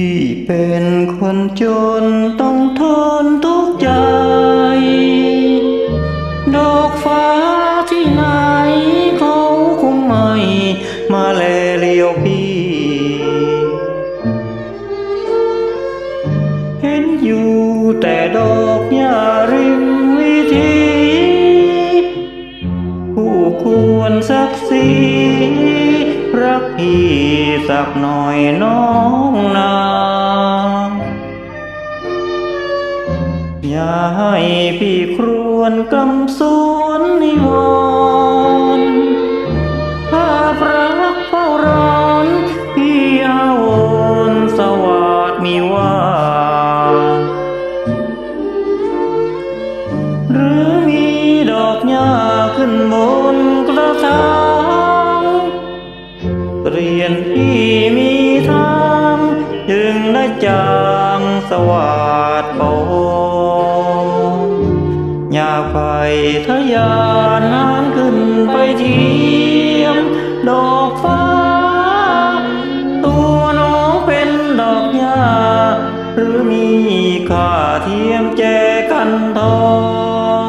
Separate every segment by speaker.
Speaker 1: พี่เป็นคนจนต้องทนทุกข์ใจ ดอกฟ้าที่ไหนเขาคงไม่ มาแลเลียวพี่ เห็นอยู่แต่ดอกหญ้าริม พี่สักหน่อยน้องนางอย่าให้พี่ครวนกำสวนนิวรณ์ภาพรักเฝ้าร้อนพี่อาวนสวัสดมีว่าหรือมีดอกหญ้าขึ้นบนกระถาง จึงได้จางสวัสดปอยากไปทะยานนานขึ้นไปเทียม ดอกฟ้า ตัวน้องเป็นดอกหญ้า หรือมีค่าเทียมแจกันทอง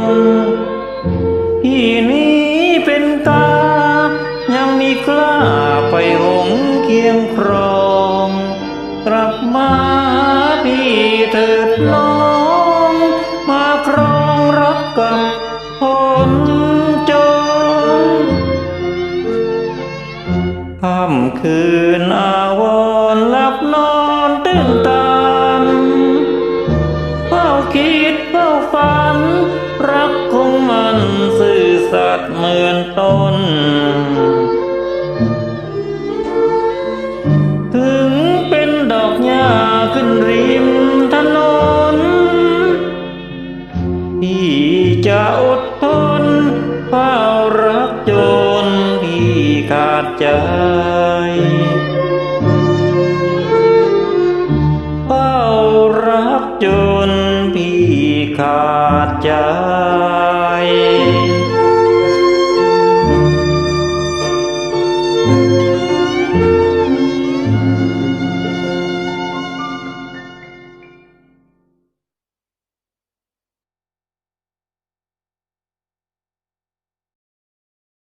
Speaker 1: พี่นี้เป็นกายังมีกล้าไปหงเคียงครอง คืนอาวรหลับนอนตื่นตันเฝ้าคิดเฝ้าฝัน รักคงมันซื่อสัตย์เหมือนต้น ถึงเป็นดอกหญ้าขึ้นริมถนนพี่จะอดทนเฝ้ารักจนพี่ขาดใจ ฝ้า